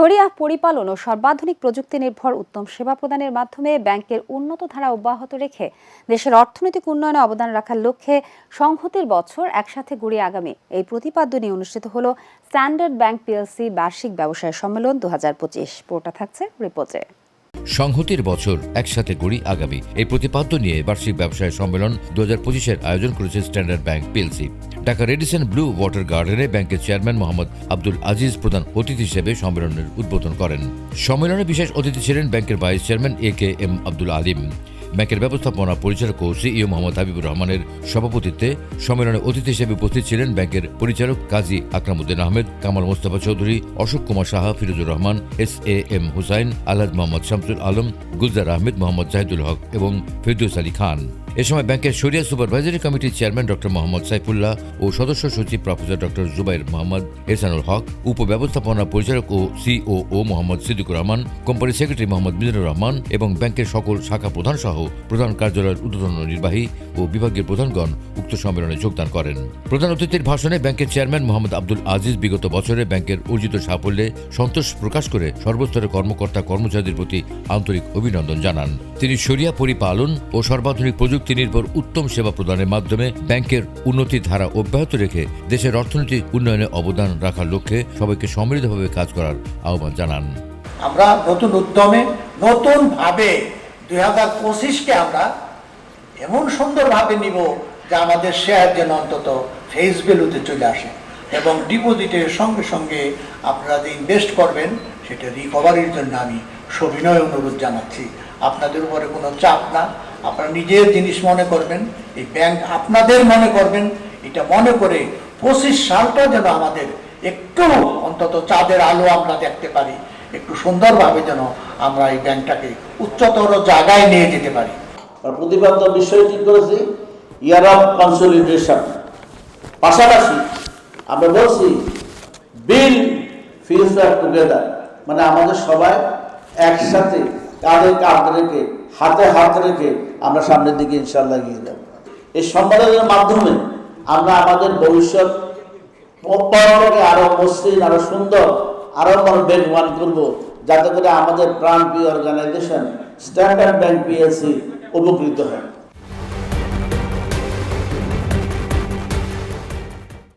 শরিয়া পরিপালন ও সর্বাধুনিক প্রযুক্তি নির্ভর উত্তম সেবা প্রদানের মাধ্যমে ব্যাংকের উন্নত ধারা অব্যাহত রেখে দেশের অর্থনৈতিক উন্নয়নে অবদান রাখার লক্ষ্যে সংহতির বছর একসাথে গুড়ি আগামী। এই প্রতিপাদ্য নিয়ে অনুষ্ঠিত হল স্ট্যান্ডার্ড ব্যাংক পিএলসি বার্ষিক ব্যবসায় সম্মেলন দু হাজার পঁচিশ। পোর্টা থাকছে রিপোর্টে। সংহতির বছর একসাথে গড়ি আগামী। এই প্রতিপাদ্য নিয়ে বার্ষিক ব্যবসায় সম্মেলন দু হাজার পঁচিশের আয়োজন করেছে Standard Bank PLC. Dhaka Radisson Blu Water গার্ডেনে ব্যাংকের চেয়ারম্যান মোহাম্মদ আব্দুল আজিজ প্রধান অতিথি হিসেবে সম্মেলনের উদ্বোধন করেন। সম্মেলনে বিশেষ অতিথি ছিলেন ব্যাংকের vice chairman A K M Abdul Alim. ব্যাংকের ব্যবস্থাপনা পরিচালক ও সিইও মোহাম্মদ হাবিবুর রহমানের সভাপতিত্বে সম্মেলনে অতিথি হিসেবে উপস্থিত ছিলেন ব্যাংকের পরিচালক Kazi Akramuddin Ahmed, Kamal Mostafa Chowdhury, Ashok Kumar Saha, Firozur Rahman, S A M Hussain Alhad Mohammad Shamsul Alam, Gulzar Ahmed, Mohammad Zahidul Haque এবং ফিরদৌস আলী খান। এ সময় ব্যাংকের শরিয়া সুপারভাইজারি কমিটির চেয়ারম্যান ডক্টর মোহাম্মদ সাইফুল্লাহ ও সদস্য সচিব প্রফেসর ডক্টর জুবাইর মোহাম্মদ, এহসানুল হক, উপব্যবস্থাপনা পরিচালক ও COO Mohammad Siddiqur Rahman, company secretary Mohammad Mizanur Rahman এবং ব্যাংকের সকল শাখা প্রধান সহ প্রধান কার্যালয়ের উদ্বোধন নির্বাহী ও বিভাগীয় প্রধানগণ উক্ত সম্মেলনে যোগদান করেন। প্রধান অতিথির ভাষণে ব্যাংকের চেয়ারম্যান মোহাম্মদ আব্দুল আজিজ বিগত বছরে ব্যাংকের অর্জিত সাফল্যে সন্তোষ প্রকাশ করে সর্বস্তরের কর্মকর্তা কর্মচারীদের প্রতি আন্তরিক অভিনন্দন জানান। তিনি সরিয়া পরিপালন ও সর্বাধুনিক প্রযুক্তি নির্ভর উত্তম সেবা প্রদানের মাধ্যমে ব্যাংকের উন্নতির ধারা অব্যাহত রেখে দেশের অর্থনৈতিক উন্নয়নে অবদান রাখার লক্ষ্যে সবাইকে সমৃদ্ধভাবে কাজ করার আহ্বান জানান। আমরা নতুন উদ্যমে নতুন ভাবে দুই হাজার পঁচিশকে আমরা এমন সুন্দরভাবে নিব যে আমাদের শেয়ার যেন অন্তত ফেস ভ্যালুতে চলে আসে এবং ডিপোজিটের সঙ্গে সঙ্গে আপনারা যে ইনভেস্ট করবেন, সেটা রিকভারির জন্য আমি সবিনয় অনুরোধ জানাচ্ছি। আপনাদের উপরে কোনো চাপ না। আপনারা নিজের জিনিস মনে করবেন, এই ব্যাংক আপনাদের মনে করবেন। এটা মনে করে পঁচিশ সালটা যেন আমাদের একটু অন্তত চাঁদের আলো আমরা দেখতে পারি, একটু সুন্দরভাবে যেন আমরা এই ব্যাংকটাকে উচ্চতর জায়গায় নিয়ে যেতে পারি। প্রতিপাদ্য বিষয় ঠিক করেছি। ইয়ার অফ কনসলিডেশন পাশাপাশি আমরা বলছি বিল ফিউচার টুগেদার মানে আমাদের সবাই একসাথে কাঁধে কাঁধ রেখে, হাতে হাত রেখে আমরা সামনের দিকে ইনশাল্লাহ গিয়ে যাব। এই সম্মেলনের মাধ্যমে আমরা আমাদের ভবিষ্যৎ পরটাকে আরও মসৃণ আরও সুন্দর আরও বড় বেগবান করব। যাতে করে আমাদের প্রাণ প্রিয় অর্গানাইজেশন স্ট্যান্ডার্ড ব্যাংক পিএলসি উপকৃত হয়।